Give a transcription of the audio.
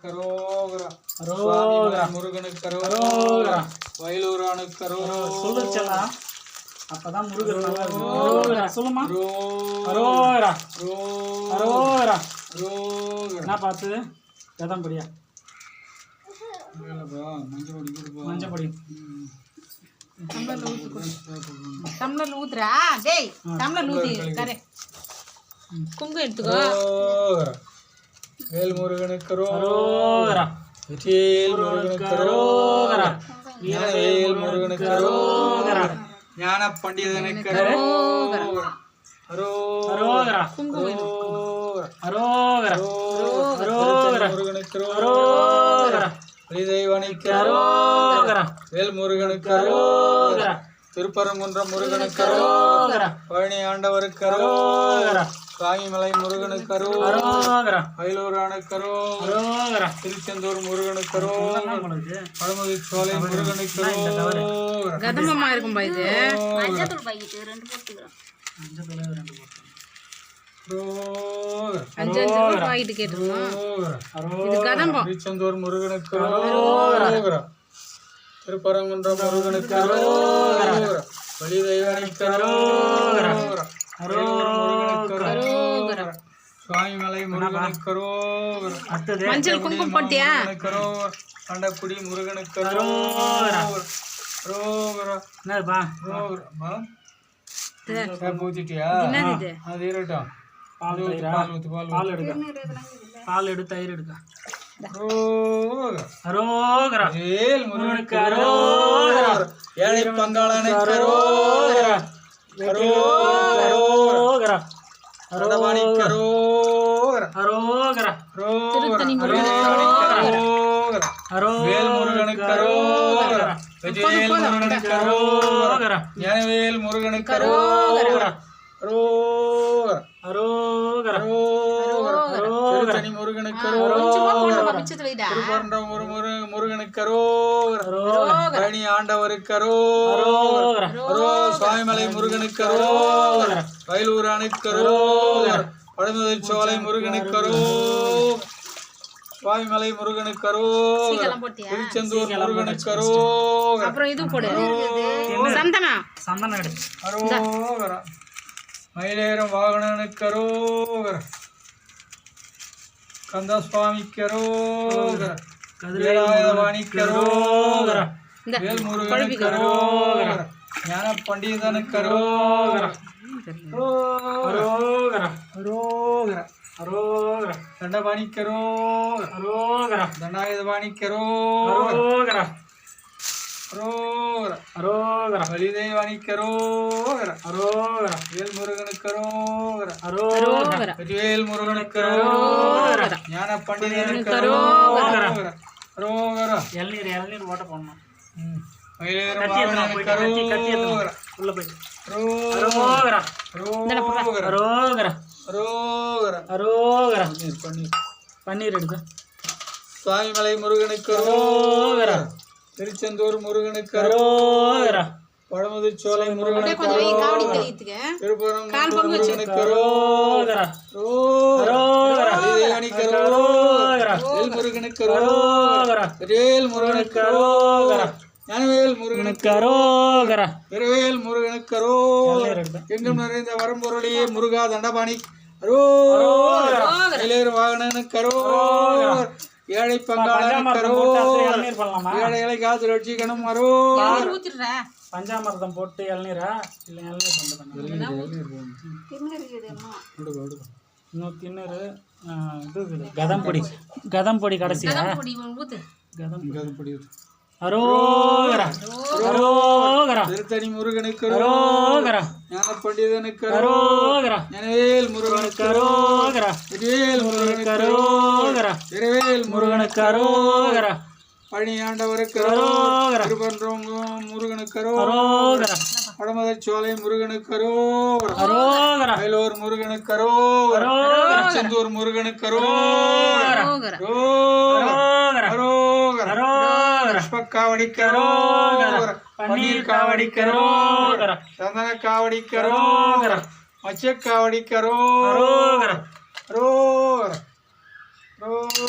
கரோகரா. முருகனுக்கு. கரோகரா. வயலூரானுக்கு கரோகரா. செல்லா அப்பதான் முருகன் நல்லா இருக்கும். சொல்லுமா அரோகரா அரோகரா என்ன பார்த்து கதம் படியா மஞ்சப்படி டம்ளர்ல ஊத்துறா. டேய் டம்ளர்ல ஊத்தி. கரை குங்கு எடுத்துக்கோ. கரோகரா. வேல் முருகனுக்கு அரோகரா வெற்றிவேல் முருகனுக்கு அரோகரா ஞானவேல் முருகனுக்கு அரோகரா ஞான பண்டிதனுக்கு அரோகரா அரோகரா அரோகரா அரோகரா அரோகரா முருகனுக்கு அரோகரா பலிதெய்வனுக்கு அரோகரா வேல் முருகனுக்கு அரோகரா திருப்பரங்குன்றம் முருகனுக்கு அரோகரா பழனி ஆண்டவருக்கு அரோகரா சாமிமலை முருகனுக்கு அரோகரா. வயலூரானுக்கு அரோகரா. திருச்செந்தூர் முருகனுக்கு உங்களுக்கு பழமுதி சோலை முருகனுக்கு கதமமா பாக்கெட்டு கேட்டிருக்கோம் இது கதம்பம். திருச்செந்தூர் முருகனுக்கு அரோகரா. திருப்பரங்குன்றம் முருகனுக்கு. பலிதெய்வனுக்கு அரோகரா. வயலூர் முருகனுக்கு அரோகரா. சுவாமிமலை முருகனுக்கு அரோகரா. அடுத்தது மஞ்சள் குங்குமம் போட்டியா அரோகரா. கண்டக்குடி முருகனுக்கு அரோகரா. அரோகரா. அரோகரா. என்னதுப்பா அரோகரா. அம்மா, இது ஏன் ஊத்திட்டியா? அது இருக்கட்டும். பால் ஊத்து, பால் ஊத்து, பால் பால். எடுக்க பால் எடு தயிர் எடுக்க முருகனுக்கு அரோகரா. ஏழை பங்காளனுக்கு அரோகரா அரோகரா அரோகரா. திருத்தணி முருகனுக்கு அரோகரா. அரோகரா வேல் முருகனுக்கு அரோகரா. வெற்றிவேல் முருகனுக்கு அரோகரா. அரோகரா ஞானவேல் முருகனுக்கு அரோகரா. அரோகரா. அரோகரா திருத்தணி முருகனுக்கு முரு- முரு- முருகனுக்கு பழனி ஆண்டவருக்கு அரோ சுவாமிமலை முருகனுக்கு. வயலூரானுக்கு அரோகரா. பழமுதல் சோலை முருகனுக்கு. சுவாமிமலை முருகனுக்கு திருச்செந்தூர் முருகனுக்கு. அப்புறம் இது போடு. சந்தனா? சந்தனம் எடு அரோகரா. மயிலேறும் வாகனனுக்கு அரோகரா. வேலாயுதவாணிக்கு முருகனுக்கு அரோகரா. ஞான பண்டிதனுக்கு அரோகரா. அரோகரா அரோகரா. அரோகரா. தண்டபாணிக்கு அரோகரா. அரோகரா. தண்டாயுதபாணிக்கு அரோகரா. அரோகரா. அரோகரா. அரோகரா. வலிதேவாணிக்கு அரோகரா. அரோகரா. வேல் முருகனுக்கு அரோகரா. அரோகரா வெற்றிவேல் முருகனுக்கு அரோகரா. ஞான பண்டிதனுக்கு அரோகரா. அரோகரா. இளநீர் இளநீர் ஓட்ட போடணும் உள்ள போயிட்டு அரோகரா. அரோகரா பன்னீர், பன்னீர். பன்னீர் எடுக்க சுவாமிமலை முருகனுக்கு அரோகரா. திருச்செந்தூர் முருகனுக்கு அரோகரா பழமுதிர் சோலை முருகனுக்கு திருப்பரங்குன்றம் முருகனுக்கு அரோகரா அரோகரா. அரோகரா வலிதேவாணிக்கு அரோகரா வேல் முருகனுக்கு அரோகரா. வேல் முருகனுக்கு அரோகரா. ஞானவேல் முருகனுக்கு அரோகரா திருவேல் முருகனுக்கு அரோகரா. இளநீர் எடுக்க எங்கும் நிறைந்த வரம்பொருளியே முருகா தண்டபாணி. வாகனனுக்கு அரோகரா. ஏழை. இளநீர் பண்ணலாமா ஏழைகளை காத்து ரட்சிக்கணும் ஊத்திடுற. பஞ்சாமிரதம் போட்டு இளநீரா? இல்லை இளநீர் இன்னும் தின்னரு இது இருக்குது கதம் பொடி. கதம் பொடி கடைசியா? பொடி ஊத்து. கதம் அரோகரா அரோகரா திருத்தணி முருகனுக்கு அரோகரா ஞான பண்டிதனுக்கு அரோகரா ஞானவேல் முருகனுக்கு அரோகரா திருவேல் முருகனுக்கு அரோகரா திருவேல் முருகனுக்கு அரோகரா பழனி ஆண்டவருக்கு அரோகரா திருப்பன்றம் முருகனுக்கு அரோகரா வடமதர் சோலை முருகனுக்கு அரோகரா. அரோகரா வயலூர் முருகனுக்கு அரோகரா. திருச்செந்தூர் முருகனுக்கு அரோகரா. ரோகர அரோகரா. அரோகரா அரோகரா. காவடிக்கரோ பன்னீர் காவடிக்கரோ சந்தன காவடிக்கரோ மச்ச காவடிக்கரோ ரோ ரோ